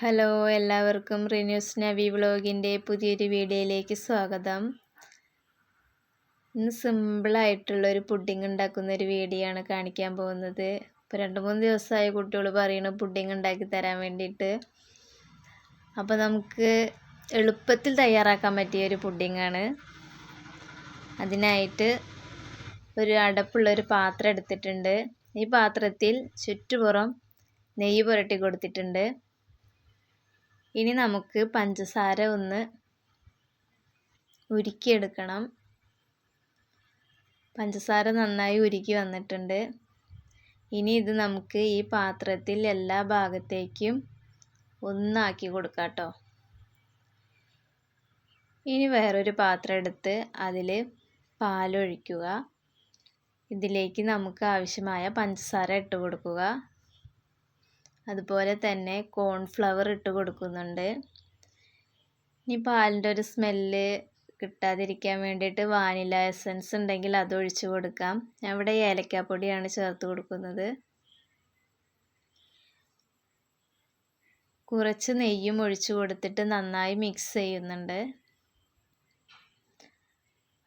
Hello എല്ലാവർക്കും റിന്യൂസ് നവി വ്ളോഗിന്റെ പുതിയൊരു വീഡിയോയിലേക്ക് സ്വാഗതം. ഇന്ന് സിമ്പിളായിട്ടുള്ളൊരു പുഡിങ് ഉണ്ടാക്കുന്ന ഒരു വീഡിയോ ആണ് കാണിക്കാൻ പോകുന്നത്. ഇപ്പോൾ രണ്ട് മൂന്ന് ദിവസമായി കുട്ടികൾ പറയണ പുഡിങ് ഉണ്ടാക്കി തരാൻ വേണ്ടിയിട്ട്. അപ്പോൾ നമുക്ക് എളുപ്പത്തിൽ തയ്യാറാക്കാൻ പറ്റിയ ഒരു പുഡിങ്ങാണ് അതിനായിട്ട് ഒരു അടപ്പുള്ളൊരു പാത്രം എടുത്തിട്ടുണ്ട്. ഈ പാത്രത്തിൽ ചുറ്റുപുറം നെയ്യ് പുരട്ടി കൊടുത്തിട്ടുണ്ട്. ഇനി നമുക്ക് പഞ്ചസാര ഒന്ന് ഉരുക്കിയെടുക്കണം. പഞ്ചസാര നന്നായി ഉരുക്കി വന്നിട്ടുണ്ട്. ഇനി ഇത് നമുക്ക് ഈ പാത്രത്തിൽ എല്ലാ ഭാഗത്തേക്കും ഒന്നാക്കി കൊടുക്കാം കേട്ടോ ഇനി വേറൊരു പാത്രം എടുത്ത് അതിൽ പാലൊഴിക്കുക. ഇതിലേക്ക് നമുക്ക് ആവശ്യമായ പഞ്ചസാര ഇട്ട് കൊടുക്കുക. അതുപോലെ തന്നെ കോൺഫ്ലവർ ഇട്ട് കൊടുക്കുന്നുണ്ട്. ഇനി പാലിന്റെ ഒരു സ്മെല്ല് കിട്ടാതിരിക്കാൻ വേണ്ടിയിട്ട് വാനില എസൻസ് ഉണ്ടെങ്കിൽ അത് ഒഴിച്ചു കൊടുക്കാം. ഞാൻ ഇവിടെ ഏലക്കാപ്പൊടിയാണ് ചേർത്ത് കൊടുക്കുന്നത്. കുറച്ച് നെയ്യും ഒഴിച്ചു കൊടുത്തിട്ട് നന്നായി മിക്സ് ചെയ്യുന്നുണ്ട്.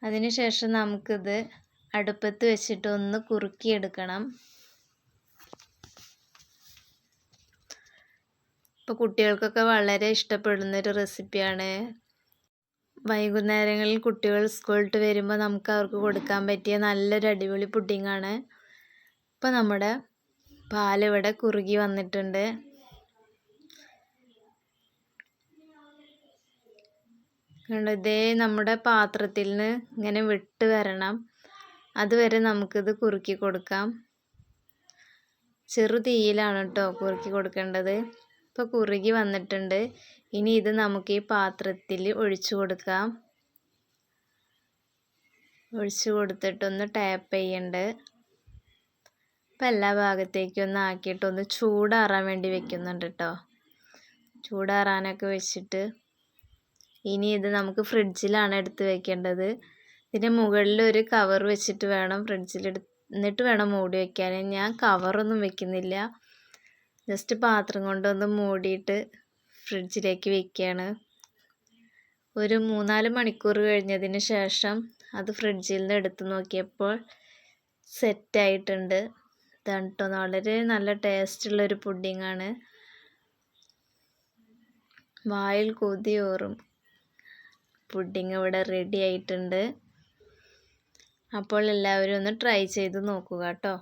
അതിനുശേഷം നമുക്കിത് അടുപ്പത്ത് വെച്ചിട്ട് ഒന്ന് കുറുക്കിയെടുക്കണം. ഇപ്പോൾ കുട്ടികൾക്കൊക്കെ വളരെ ഇഷ്ടപ്പെടുന്ന ഒരു റെസിപ്പിയാണ്. വൈകുന്നേരങ്ങളിൽ കുട്ടികൾ സ്കൂളിട്ട് വരുമ്പോൾ നമുക്ക് അവർക്ക് കൊടുക്കാൻ പറ്റിയ നല്ലൊരു അടിപൊളി പുഡിങ്ങാണ്. ഇപ്പോൾ നമ്മുടെ പാലിവിടെ കുറുകി വന്നിട്ടുണ്ട്. ഇതേ നമ്മുടെ പാത്രത്തിൽ നിന്ന് ഇങ്ങനെ വിട്ട് വരണം. അതുവരെ നമുക്കിത് കുറുക്കി കൊടുക്കാം. ചെറു തീയിലാണ് കേട്ടോ കുറുക്കി കൊടുക്കേണ്ടത്. ഇപ്പോൾ കുറുകി വന്നിട്ടുണ്ട്. ഇനി ഇത് നമുക്ക് ഈ പാത്രത്തിൽ ഒഴിച്ചു കൊടുക്കാം. ഒഴിച്ചു കൊടുത്തിട്ടൊന്ന് ടാപ്പ് ചെയ്യണ്ട്. ഇപ്പം എല്ലാ ഭാഗത്തേക്കും ഒന്ന് ആക്കിയിട്ട് ഒന്ന് ചൂടാറാൻ വേണ്ടി വെക്കുന്നുണ്ട് കേട്ടോ ചൂടാറാനൊക്കെ വെച്ചിട്ട് ഇനി ഇത് നമുക്ക് ഫ്രിഡ്ജിലാണ് എടുത്ത് വെക്കേണ്ടത്. ഇതിന്റെ മുകളിൽ ഒരു കവർ വെച്ചിട്ട് വേണം ഫ്രിഡ്ജിൽ എന്നിട്ട് വേണം മൂടി വയ്ക്കാൻ ഞാൻ കവറൊന്നും വെക്കുന്നില്ല. ജസ്റ്റ് പാത്രം കൊണ്ടൊന്ന് മൂടിയിട്ട് ഫ്രിഡ്ജിലേക്ക് വെക്കുകയാണ് ഒരു മൂന്നാൽ മണിക്കൂർ കഴിഞ്ഞതിന് ശേഷം അത് ഫ്രിഡ്ജിൽ നിന്ന് എടുത്ത് നോക്കിയപ്പോൾ സെറ്റായിട്ടുണ്ട്. ഇതാണ് വളരെ നല്ല ടേസ്റ്റുള്ളൊരു പുഡിങ്ങാണ് വായിൽ കൊതിയോറും പുഡിങ് ഇവിടെ റെഡി ആയിട്ടുണ്ട്. അപ്പോൾ എല്ലാവരും ഒന്ന് ട്രൈ ചെയ്ത് നോക്കുക കേട്ടോ